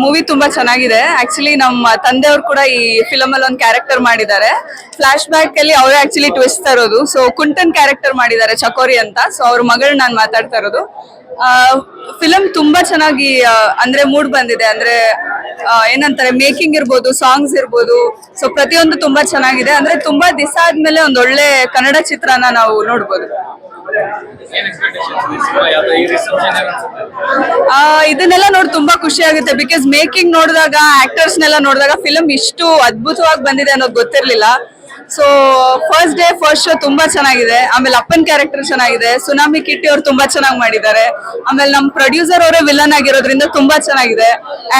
Movie ತುಂಬಾ ಚೆನ್ನಾಗಿದೆ. Actually ನಮ್ಮ ತಂದೆಯವರು ಕೂಡ ಈ ಫಿಲಮ್ ಅಲ್ಲಿ ಒಂದು ಕ್ಯಾರೆಕ್ಟರ್ ಮಾಡಿದ್ದಾರೆ. ಫ್ಲಾಶ್ ಬ್ಯಾಕ್ ಅಲ್ಲಿ ಅವರೇ ಆಕ್ಚುಲಿ ಟ್ವಿಸ್ಟ್ ತರೋದು. ಸೊ ಕುಂಟನ್ ಕ್ಯಾರೆಕ್ಟರ್ ಮಾಡಿದ್ದಾರೆ ಚಕೋರಿ ಅಂತ. ಸೊ ಅವ್ರ ಮಗಳು ನಾನು ಮಾತಾಡ್ತಾ ಇರೋದು. ಫಿಲಮ್ ತುಂಬಾ ಚೆನ್ನಾಗಿ ಅಂದ್ರೆ ಮೂಡ್ ಬಂದಿದೆ. ಅಂದ್ರೆ ಏನಂತಾರೆ ಮೇಕಿಂಗ್ ಇರ್ಬೋದು ಸಾಂಗ್ಸ್ ಇರ್ಬೋದು. ಸೊ ಪ್ರತಿಯೊಂದು ತುಂಬಾ ಚೆನ್ನಾಗಿದೆ. ಅಂದ್ರೆ ತುಂಬಾ ದಿವಸ ಆದ್ಮೇಲೆ ಒಂದ್ ಒಳ್ಳೆ ಕನ್ನಡ ಚಿತ್ರನ ನಾವು ನೋಡ್ಬೋದು. ಇದನ್ನೆಲ್ಲ ನೋಡಿ ತುಂಬಾ ಖುಷಿ ಆಗುತ್ತೆ. ಬಿಕಾಸ್ ಮೇಕಿಂಗ್ ನೋಡಿದಾಗ ಆಕ್ಟರ್ಸ್ ನೆಲ್ಲ ನೋಡಿದಾಗ ಫಿಲಮ್ ಇಷ್ಟು ಅದ್ಭುತವಾಗಿ ಬಂದಿದೆ ಅನ್ನೋದು ಗೊತ್ತಿರ್ಲಿಲ್ಲ. So first day first show ತುಂಬಾ ಚೆನ್ನಾಗಿದೆ. ಆಮೇಲೆ ಅಪ್ಪನ್ ಕ್ಯಾರೆಕ್ಟರ್ ಚೆನ್ನಾಗಿದೆ. ಸುನಾಮಿ ಕಿಟ್ಟಿ ಅವ್ರು ತುಂಬಾ ಚೆನ್ನಾಗಿ ಮಾಡಿದ್ದಾರೆ. ಆಮೇಲೆ ನಮ್ ಪ್ರೊಡ್ಯೂಸರ್ ಅವರೇ ವಿಲನ್ ಆಗಿರೋದ್ರಿಂದ ತುಂಬಾ ಚೆನ್ನಾಗಿದೆ.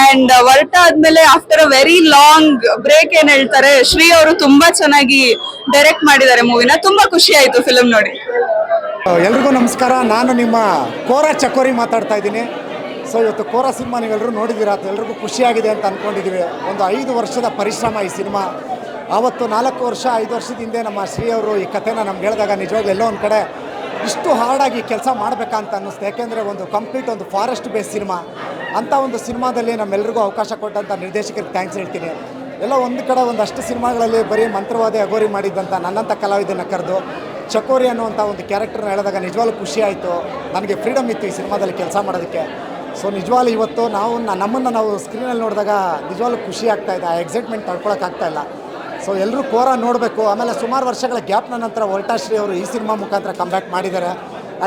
ಅಂಡ್ ಹೊರಟ ಆದ್ಮೇಲೆ after a very long break ಏನ್ ಹೇಳ್ತಾರೆ, ಶ್ರೀ ಅವರು ತುಂಬಾ ಚೆನ್ನಾಗಿ ಡೈರೆಕ್ಟ್ ಮಾಡಿದ್ದಾರೆ ಮೂವಿನ ತುಂಬಾ ಖುಷಿ ಆಯ್ತು ಫಿಲಮ್ ನೋಡಿ. ಎಲ್ರಿಗೂ ನಮಸ್ಕಾರ. ನಾನು ನಿಮ್ಮ ಕೋರ ಚಕೋರಿ ಮಾತಾಡ್ತಾ ಇದ್ದೀನಿ. ಸೊ ಇವತ್ತು ಕೋರ ಸಿನಿಮಾ ನೀವೆಲ್ಲರೂ ನೋಡಿದ್ದೀರಾ ಅಂತ ಎಲ್ರಿಗೂ ಖುಷಿಯಾಗಿದೆ ಅಂತ ಅಂದ್ಕೊಂಡಿದ್ದೀವಿ ಒಂದು ಐದು ವರ್ಷದ ಪರಿಶ್ರಮ ಈ ಸಿನಿಮಾ. ಆವತ್ತು ನಾಲ್ಕು ವರ್ಷ, ಐದು ವರ್ಷದ ಹಿಂದೆ ನಮ್ಮ ಶ್ರೀ ಅವರು ಈ ಕಥೆನ ನಮ್ಗೆ ಹೇಳಿದಾಗ ನಿಜವಾಗ್ಲೂ ಎಲ್ಲೋ ಒಂದು ಕಡೆ ಇಷ್ಟು ಹಾರ್ಡಾಗಿ ಕೆಲಸ ಮಾಡಬೇಕಂತ ಅನ್ನಿಸ್ತು. ಯಾಕೆಂದರೆ ಒಂದು ಕಂಪ್ಲೀಟ್ ಒಂದು ಫಾರೆಸ್ಟ್ ಬೇಸ್ ಸಿನಿಮಾ. ಅಂಥ ಒಂದು ಸಿನಿಮಾದಲ್ಲಿ ನಮ್ಮೆಲ್ಲರಿಗೂ ಅವಕಾಶ ಕೊಟ್ಟಂಥ ನಿರ್ದೇಶಕರಿಗೆ ಥ್ಯಾಂಕ್ಸ್ ಹೇಳ್ತೀನಿ. ಎಲ್ಲ ಒಂದು ಕಡೆ ಒಂದಷ್ಟು ಸಿನಿಮಾಗಳಲ್ಲಿ ಬರೀ ಮಂತ್ರವಾದಿ ಅಗೋರಿ ಮಾಡಿದ್ದಂಥ ನನ್ನಂಥ ಕಲಾವಿದನ ಕರೆದು ಚಕೋರಿ ಅನ್ನುವಂಥ ಒಂದು ಕ್ಯಾರೆಕ್ಟರ್ನ ಹೇಳಿದಾಗ ನಿಜವಾಗ್ಲೂ ಖುಷಿ ಆಯಿತು. ನನಗೆ ಫ್ರೀಡಮ್ ಇತ್ತು ಈ ಸಿನಿಮಾದಲ್ಲಿ ಕೆಲಸ ಮಾಡೋದಕ್ಕೆ. ಸೊ ನಿಜವಾಗ್ಲೂ ಇವತ್ತು ನಾವು ನಮ್ಮನ್ನು ನಾವು ಸ್ಕ್ರೀನಲ್ಲಿ ನೋಡಿದಾಗ ನಿಜವಾಗ್ಲೂ ಖುಷಿ ಆಗ್ತಾ ಇದೆ. ಆ ಎಕ್ಸೈಟ್ಮೆಂಟ್ ತಡ್ಕೊಳಕ್ಕಾಗ್ತಾ ಇಲ್ಲ. ಸೊ ಎಲ್ಲರೂ ಕೋರ ನೋಡಬೇಕು. ಆಮೇಲೆ ಸುಮಾರು ವರ್ಷಗಳ ಗ್ಯಾಪ್ನ ನಂತರ ವೋಲ್ಟಾಶ್ರೀ ಅವರು ಈ ಸಿನಿಮಾ ಮುಖಾಂತರ ಕಮ್ಬ್ಯಾಕ್ ಮಾಡಿದ್ದಾರೆ.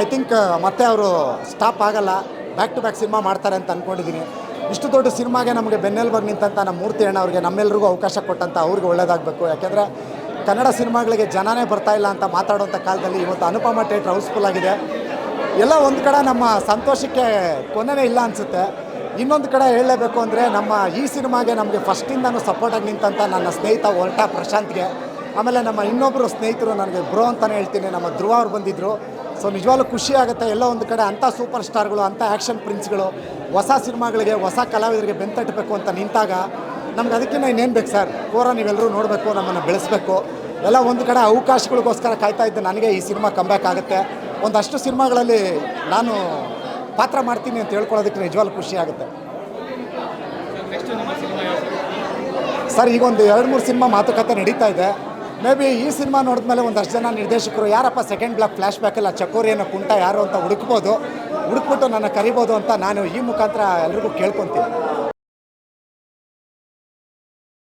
ಐ ಥಿಂಕ್ ಮತ್ತೆ ಅವರು ಸ್ಟಾಪ್ ಆಗಲ್ಲ. ಬ್ಯಾಕ್ ಟು ಬ್ಯಾಕ್ ಸಿನಿಮಾ ಮಾಡ್ತಾರೆ ಅಂತ ಅಂದ್ಕೊಂಡಿದ್ದೀನಿ ಇಷ್ಟು ದೊಡ್ಡ ಸಿನಿಮಾಗೆ ನಮಗೆ ಬೆನ್ನೆಲುಬಾಗಿ ನಿಂತಂಥ ನಮ್ಮ ಮೂರ್ತಿ ಅಣ್ಣ ಅವ್ರಿಗೆ ನಮ್ಮೆಲ್ರಿಗೂ ಅವಕಾಶ ಕೊಟ್ಟಂಥ ಅವ್ರಿಗೆ ಒಳ್ಳೇದಾಗಬೇಕು. ಯಾಕೆಂದರೆ ಕನ್ನಡ ಸಿನಿಮಾಗಳಿಗೆ ಜನನೇ ಬರ್ತಾ ಇಲ್ಲ ಅಂತ ಮಾತಾಡುವಂಥ ಕಾಲದಲ್ಲಿ ಇವತ್ತು ಅನುಪಮ ಥಿಯೇಟ್ರ್ ಹೌಸ್ಫುಲ್ ಆಗಿದೆ. ಎಲ್ಲ ಒಂದು ಕಡೆ ನಮ್ಮ ಸಂತೋಷಕ್ಕೆ ಕೊನೆನೇ ಇಲ್ಲ ಅನಿಸುತ್ತೆ. ಇನ್ನೊಂದು ಕಡೆ ಹೇಳಲೇಬೇಕು ಅಂದರೆ ನಮ್ಮ ಈ ಸಿನಿಮಾಗೆ ನಮಗೆ ಫಸ್ಟಿಂದನೂ ಸಪೋರ್ಟಾಗಿ ನಿಂತಂಥ ನನ್ನ ಸ್ನೇಹಿತ ಒಲ್ಟಾ ಪ್ರಶಾಂತ್ಗೆ. ಆಮೇಲೆ ನಮ್ಮ ಇನ್ನೊಬ್ಬರು ಸ್ನೇಹಿತರು ನನಗೆ ಬ್ರೋ ಅಂತಲೇ ಹೇಳ್ತೀನಿ, ನಮ್ಮ ಧ್ರುವ ಅವ್ರು ಬಂದಿದ್ದರು ಸೊ ನಿಜವಾಗ್ಲೂ ಖುಷಿ ಆಗುತ್ತೆ. ಎಲ್ಲ ಒಂದು ಕಡೆ ಅಂಥ ಸೂಪರ್ ಸ್ಟಾರ್ಗಳು ಅಂಥ ಆ್ಯಕ್ಷನ್ ಪ್ರಿನ್ಸ್ಗಳು ಹೊಸ ಸಿನಿಮಾಗಳಿಗೆ, ಹೊಸ ಕಲಾವಿದರಿಗೆ ಬೆಂತಟ್ಟಬೇಕು ಅಂತ ನಿಂತಾಗ ನಮ್ಗೆ ಅದಕ್ಕಿಂತ ಇನ್ನೇನು ಬೇಕು ಸರ್? ಕೋರ ನೀವೆಲ್ಲರೂ ನೋಡಬೇಕು, ನಮ್ಮನ್ನು ಬೆಳೆಸಬೇಕು. ಎಲ್ಲ ಒಂದು ಕಡೆ ಅವಕಾಶಗಳಿಗೋಸ್ಕರ ಕಾಯ್ತಾ ಇದ್ದೆ. ನನಗೆ ಈ ಸಿನಿಮಾ ಕಂಬ್ಯಾಕ್ ಆಗುತ್ತೆ. ಒಂದಷ್ಟು ಸಿನಿಮಾಗಳಲ್ಲಿ ನಾನು ಪಾತ್ರ ಮಾಡ್ತೀನಿ ಅಂತ ಹೇಳ್ಕೊಳ್ಳೋದಕ್ಕೆ ನಿಜವಾಗ್ಲೂ ಖುಷಿ ಆಗುತ್ತೆ. ಸರ್, ಈಗ ಒಂದು ಎರಡು ಮೂರು ಸಿನಿಮಾ ಮಾತುಕತೆ ನಡೀತಾ ಇದೆ. ಮೇ ಬಿ ಈ ಸಿನಿಮಾ ನೋಡಿದ್ಮೇಲೆ ಒಂದಷ್ಟು ಜನ ನಿರ್ದೇಶಕರು, ಯಾರಪ್ಪ ಸೆಕೆಂಡ್ ಬ್ಲಾಕ್ ಫ್ಲ್ಯಾಶ್ ಬ್ಯಾಕಲ್ಲ ಚಕೋರಿಯನ್ನು ಕುಂಟ ಯಾರು ಅಂತ ಹುಡುಕ್ಬೋದು. ಹುಡುಕ್ಬಿಟ್ಟು ನನ್ನ ಕರಿಬೋದು ಅಂತ ನಾನು ಈ ಮುಖಾಂತರ ಎಲ್ರಿಗೂ ಕೇಳ್ಕೊತೀನಿ.